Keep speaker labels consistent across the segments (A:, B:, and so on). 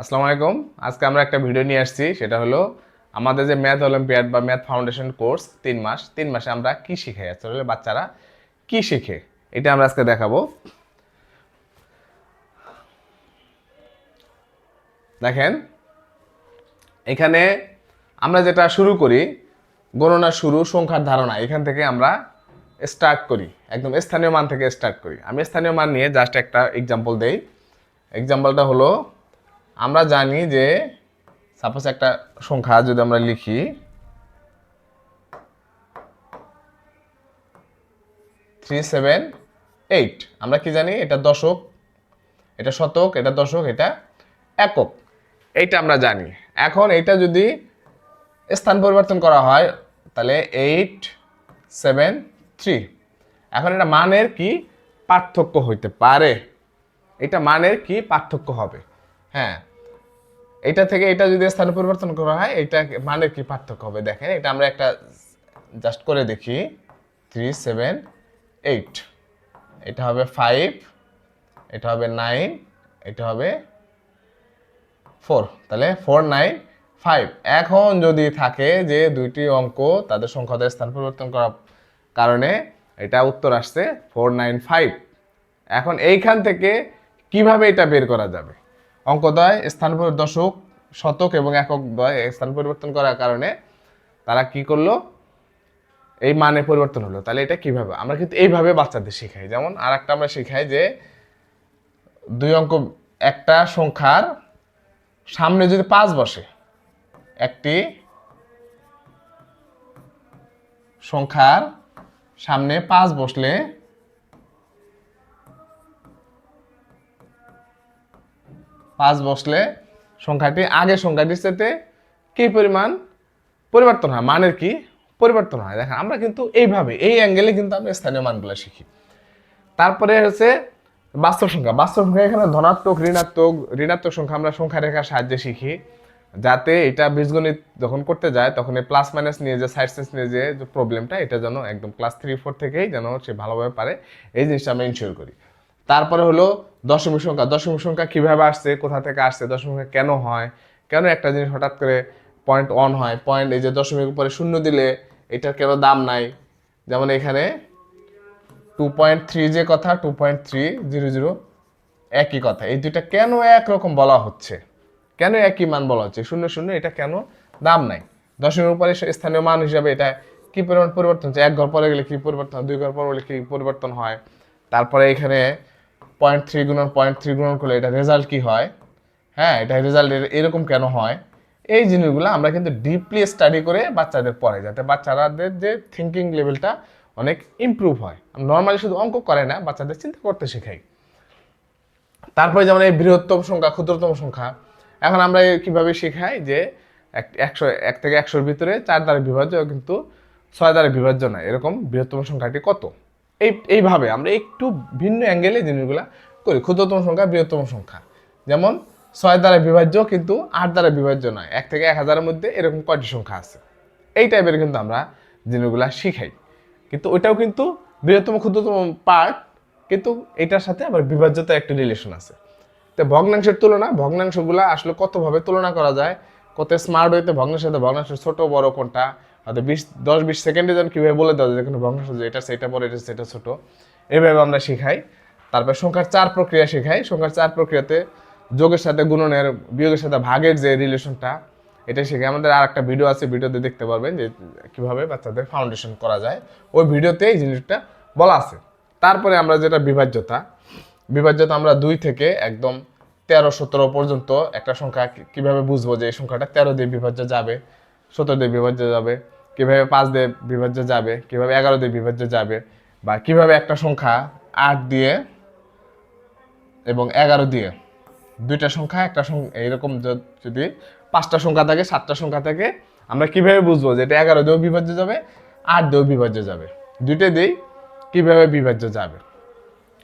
A: আসসালামু আলাইকুম। আজকে আমরা একটা ভিডিও নিয়ে আসছি, সেটা হলো আমাদের যে ম্যাথ অলিম্পিয়াড বা ম্যাথ ফাউন্ডেশন কোর্স, তিন মাস, তিন মাসে আমরা কি শিখাই আসলে বাচ্চারা কি শিখে, এটা আমরা আজকে দেখাবো। দেখেন, এখানে আমরা যেটা শুরু করি, গণনা শুরু, সংখ্যার ধারণা, এখান থেকে আমরা স্টার্ট করি, একদম স্থানীয় মান থেকে স্টার্ট করি। আমি স্থানীয় মান নিয়ে জাস্ট একটা এক্সাম্পল দেই। এক্সাম্পলটা হলো আমরা জানি যে সাপোজ একটা সংখ্যা যদি আমরা লিখি থ্রি সেভেন এইট আমরা কি জানি? এটা দশক, এটা শতক, এটা দশক, এটা একক। এইটা আমরা জানি। এখন এটা যদি স্থান পরিবর্তন করা হয়, তাহলে এইট সেভেন থ্রি এখন এটা মানের কি পার্থক্য হইতে পারে? এটা মানের কি পার্থক্য হবে? হ্যাঁ এটা থেকে এটা যদি স্থান পরিবর্তন করা হয়, এটা মানের কি পার্থক্য হবে? দেখেন, এটা আমরা একটা জাস্ট করে দেখি। থ্রি সেভেন এইট এটা হবে ফাইভ এটা হবে নাইন এটা হবে ফোর তাহলে ফোর নাইন ফাইভ এখন যদি থাকে যে দুইটি অঙ্ক তাদের সংখ্যাদের স্থান পরিবর্তন করার কারণে এটা উত্তর আসছে ফোর নাইন ফাইভ এখন এইখান থেকে কীভাবে এটা বের করা যাবে? অঙ্কদয়, স্থান দশক শতক এবং একক দ্বয় স্থান পরিবর্তন করার কারণে তারা কি করল? এই মানে পরিবর্তন হলো। তাহলে এটা কীভাবে? আমরা কিন্তু এইভাবে বাচ্চাদের শেখাই। যেমন আর একটা আমরা শেখাই যে দুই অঙ্ক, একটা সংখ্যার সামনে যদি পাঁচ বসে, একটি সংখ্যার সামনে পাঁচ বসলে বসলে সংখ্যাটি আগে সংখ্যাটির সাথে কি পরিমাণ? পরিবর্তন হয়। মানের কি? পরিবর্তন হয়। দেখেন, আমরা কিন্তু এইভাবে, এই অ্যাঙ্গেলে কিন্তু আমরা স্থানীয় মানগুলো শিখি। তারপরে হচ্ছে বাস্তব সংখ্যা। বাস্তব সংখ্যা এখানে ধনাত্মক, ঋণাত্মক ঋণাত্মক সংখ্যা আমরা সংখ্যা রেখার সাহায্যে শিখি। যাতে এটা বীজগণিত যখন করতে যায়, তখন এই প্লাস মাইনাস নিয়ে যে সাইড সেন্স নিয়ে যে প্রবলেমটা এটা যেন একদম ক্লাস থ্রি ফোর থেকেই যেন সে ভালোভাবে পারে। এই জিনিসটা আমরা ইনশিওর করি। তারপরে হলো দশমিক সংখ্যা। দশমিক সংখ্যা কীভাবে আসছে, কোথা থেকে আসছে, দশমিক সংখ্যা কেন হয়, কেন একটা জিনিস হঠাৎ করে পয়েন্ট অন হয় পয়েন্ট এই যে দশমিক উপরে শূন্য দিলে এটার কেন দাম নাই? যেমন এখানে টু পয়েন্ট থ্রি যে কথা two point three zero zero একই কথা। এই দুইটা কেন একরকম বলা হচ্ছে? কেন একই মান বলা হচ্ছে? শূন্য শূন্য, এটা কেন দাম নাই? দশমিক উপরে স্থানীয় মান হিসাবে এটা কি পরিমাণ পরিবর্তন হচ্ছে? এক ঘর পরে গেলে কি পরিবর্তন হয়? দুই ঘর পরে গেলে কি পরিবর্তন হয়? তারপরে এখানে পয়েন্ট থ্রি গুণন, পয়েন্ট থ্রি গুণন করলে এটা রেজাল্ট কি হয়? হ্যাঁ এটা রেজাল্ট এরকম কেন হয়? এই জিনিসগুলো আমরা কিন্তু ডিপলি স্টাডি করে বাচ্চাদের পড়াই, যাতে বাচ্চাদের যে থিঙ্কিং লেভেলটা অনেক ইমপ্রুভ হয়। নর্মালি শুধু অঙ্ক করে না, বাচ্চাদের চিন্তা করতে শেখাই। তারপরে যেমন এই বৃহত্তম সংখ্যা, ক্ষুদ্রতম সংখ্যা, এখন আমরা কীভাবে শেখাই যে এক, একশো, এক থেকে একশোর ভিতরে চার দ্বারা বিভাজ্য কিন্তু ছয় দ্বারা বিভাজ্য নয়, এরকম বৃহত্তম সংখ্যাটি কত? এই, এইভাবে আমরা একটু ভিন্ন অ্যাঙ্গেলে জিনিসগুলা করি। ক্ষুদ্রতম সংখ্যা, বৃহত্তম সংখ্যা। যেমন, ছয় দ্বারা বিভাজ্য কিন্তু আট দ্বারা বিভাজ্য নয়। এক থেকে এক হাজারের মধ্যে এরকম কয়টি সংখ্যা আছে? এই টাইপের কিন্তু আমরা জিনিসগুলা শিখাই। কিন্তু ওইটাও কিন্তু বৃহত্তম, ক্ষুদ্রতম পার্ট কিন্তু এটার সাথে আবার বিভাজ্যতা একটা রিলেশন আছে। তো ভগ্নাংশের তুলনা, ভগ্নাংশগুলো আসলে কতভাবে তুলনা করা যায়? কত স্মার্ট হইতে ভগ্নাংশের সাথে ভগ্নাংশের ছোট, বড় কোনটা? হয়তো বিশ, দশ, বিশ সেকেন্ডে যেন কীভাবে বলে দেওয়া যায় কোনো ভগ্নাংশ যে এটা, সেটা বড় এটা, সেটা ছোট। এইভাবে আমরা শেখাই। তারপর সংখ্যার চার প্রক্রিয়া শেখাই। সংখ্যার চার প্রক্রিয়াতে যোগের সাথে গুণনের, বিয়োগের সাথে ভাগের যে রিলেশনটা এটা শিখে আমাদের আর একটা ভিডিও আছে ভিডিওতে দেখতে পারবেন যে কীভাবে বাচ্চাদের ফাউন্ডেশন করা যায়। ওই ভিডিওতে এই জিনিসটা বলা আছে। তারপরে আমরা যেটা বিভাজ্যতা বিভাজ্যতা আমরা দুই থেকে একদম তেরো, সতেরো পর্যন্ত একটা সংখ্যা কীভাবে বুঝব যে এই সংখ্যাটা তেরো দিয়ে বিভাজ্য যাবে, সতেরো দিয়ে বিভাজ্য যাবে? কীভাবে পাঁচ দিয়ে বিভাজ্য যাবে, কীভাবে এগারো দিয়ে বিভাজ্য যাবে বা কীভাবে একটা সংখ্যা আট দিয়ে এবং এগারো দিয়ে দুইটা সংখ্যা, একটা সংখ্যা এইরকম যদি পাঁচটা সংখ্যা থাকে, সাতটা সংখ্যা থাকে, আমরা কীভাবে বুঝব যে এটা এগারো দিয়েও বিভাজ্য যাবে, আট দিয়েও বিভাজ্য যাবে? দুইটা দিয়েই কীভাবে বিভাজ্য যাবে?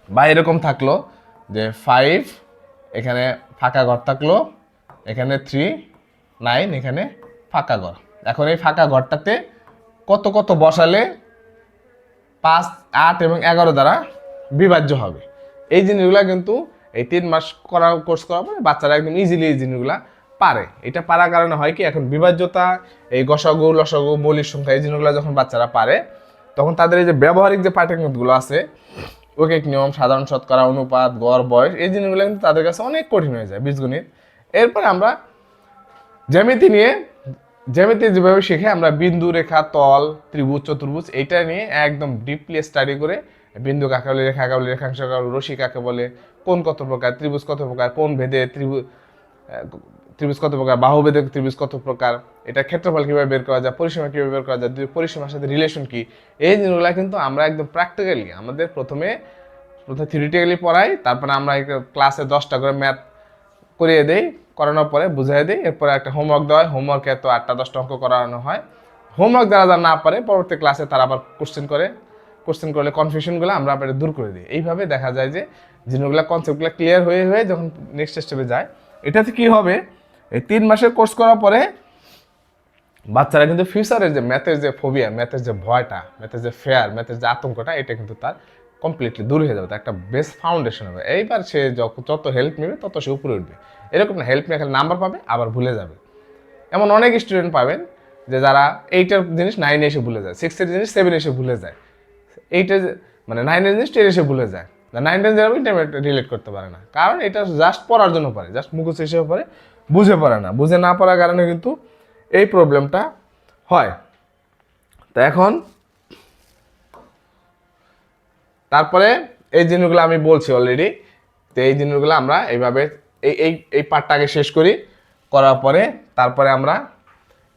A: বা এরকম থাকল যে ফাইভ এখানে ফাঁকা ঘর থাকল, এখানে থ্রি নাইন এখানে ফাঁকা ঘর। এখন এই ফাঁকা ঘরটাতে কত কত বসালে পাঁচ, আট এবং এগারো দ্বারা বিভাজ্য হবে। এই জিনিসগুলো কিন্তু এই তিন মাস করা কোর্স করার পরে বাচ্চারা একদম ইজিলি এই জিনিসগুলা পারে। এটা পারার কারণে হয় কি, এখন বিভাজ্যতা, এই গসাগু, লসাগু, মৌলিক সংখ্যা, এই জিনিসগুলো যখন বাচ্চারা পারে, তখন তাদের এই যে ব্যবহারিক যে পাঠ্যক্রমগুলো আছে ঐকিক নিয়ম, সাধারণ শতকরা, অনুপাত, গড়, বয়স, এই জিনিসগুলো কিন্তু তাদের কাছে অনেক কঠিন হয়ে যায়, বীজগণিত। এরপরে আমরা জ্যামিতি নিয়ে জ্যামিতি যেভাবে শিখে, আমরা বিন্দু রেখা, তল, ত্রিভুজ, চতুর্ভুজ এইটা নিয়ে একদম ডিপলি স্টাডি করে বিন্দু কাকে বলে, রেখা কাকে বলে, রেখাংশ কাকে বলে রশি কাকে বলে, কোন কত প্রকার, ত্রিভুজ কত প্রকার, কোন ভেদে ত্রিভুজ ত্রিভুজ কত প্রকার বাহু ভেদে ত্রিভুজ কত প্রকার, এটা ক্ষেত্রফল কীভাবে বের করা যায়, পরিসীমা কীভাবে বের করা যায় পরিসীমার সাথে রিলেশন কী, এই জিনিসগুলো কিন্তু আমরা একদম প্র্যাকটিক্যালি আমাদের প্রথমে প্রথমে থিওরিটিক্যালি পড়াই, তারপরে আমরা ক্লাসে দশটা করে ম্যাথ করিয়ে দেই করানোর পরে বুঝাই দিই, এরপরে একটা হোমওয়ার্ক দেওয়া হয়। হোমওয়ার্কে তো আটটা, দশটা অঙ্ক করানো হয়। হোমওয়ার্ক যারা যারা না পারে, পরবর্তী ক্লাসে তারা আবার কোশ্চেন করে। কোশ্চেন করলে কনফিউশনগুলো আমরা আবার দূর করে দিই। এইভাবে দেখা যায় যে জিনিসগুলো কনসেপ্টগুলো ক্লিয়ার হয়ে হয়ে যখন নেক্সট স্টেপে যায়, এটাতে কি হবে? এই তিন মাসের কোর্স করার পরে বাচ্চারা কিন্তু ফিউচারের যে ম্যাথের যে ফোবিয়া ম্যাথের যে ভয়টা ম্যাথের যে ফেয়ার ম্যাথের যে আতঙ্কটা, এটা কিন্তু তার কমপ্লিটলি দূর হয়ে যাবে, তার একটা বেস্ট ফাউন্ডেশন হবে। এইবার সে যত- হেল্প নেবে, তত সে উপরে উঠবে। এরকম না হেল্প নিয়ে খালি নাম্বার পাবে, আবার ভুলে যাবে। এমন অনেক স্টুডেন্ট পাবেন যে যারা এইটার জিনিস নাইনে এসে ভুলে যায় সিক্সের জিনিস সেভেন এসে ভুলে যায়। এইটার যে- মানে নাইনের জিনিস টেন এসে ভুলে যায়। নাইন টেন যারা রিলেট করতে পারে না। কারণ এটা জাস্ট পড়ার জন্য পারে জাস্ট মুখস্থ হিসেবে পারে, বুঝে পারে না। বুঝে না পড়ার কারণে কিন্তু এই প্রবলেমটা হয়। তো এখন তারপরে এই জিনিসগুলো আমি বলছি অলরেডি তো এই জিনিসগুলো আমরা এইভাবে এই এই এই পার্টটাকে শেষ করি, করার পরে তারপরে আমরা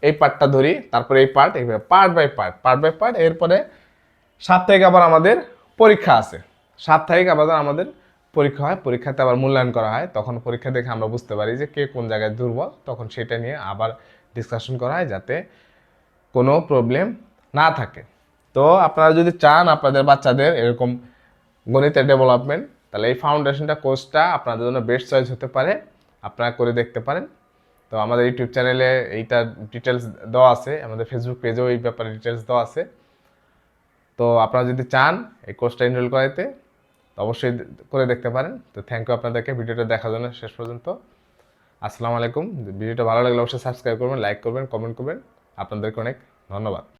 A: এই পার্টটা ধরি, তারপরে এই পার্ট এইভাবে part by part part by part এরপরে সাপ্তাহিক আবার আমাদের পরীক্ষা আছে। সাপ্তাহিক আবার আমাদের পরীক্ষা হয়, পরীক্ষাতে আবার মূল্যায়ন করা হয়, তখন পরীক্ষা দেখে আমরা বুঝতে পারি যে কে কোন জায়গায় দুর্বল, তখন সেটা নিয়ে আবার ডিসকাশন করা হয় যাতে কোনো প্রবলেম না থাকে। তো আপনারা যদি চান আপনাদের বাচ্চাদের এরকম গণিতের ডেভেলপমেন্ট তাহলে এই ফাউন্ডেশনটা কোর্সটা আপনাদের জন্য বেস্ট চয়েস হতে পারে। আপনারা করে দেখতে পারেন। তো আমাদের ইউটিউব চ্যানেলে এইটার ডিটেলস দেওয়া আছে। আমাদের ফেসবুক পেজেও এই ব্যাপারে ডিটেলস দেওয়া আছে। তো আপনারা যদি চান এই কোর্সটা এনরোল করাইতে, তো অবশ্যই করে দেখতে পারেন। তো থ্যাংক ইউ আপনাদেরকে। ভিডিওটা দেখার জন্য শেষ পর্যন্ত। আসসালামু আলাইকুম। ভিডিওটা ভালো লাগলে অবশ্যই সাবস্ক্রাইব করবেন লাইক করবেন কমেন্ট করবেন। আপনাদেরকে অনেক ধন্যবাদ।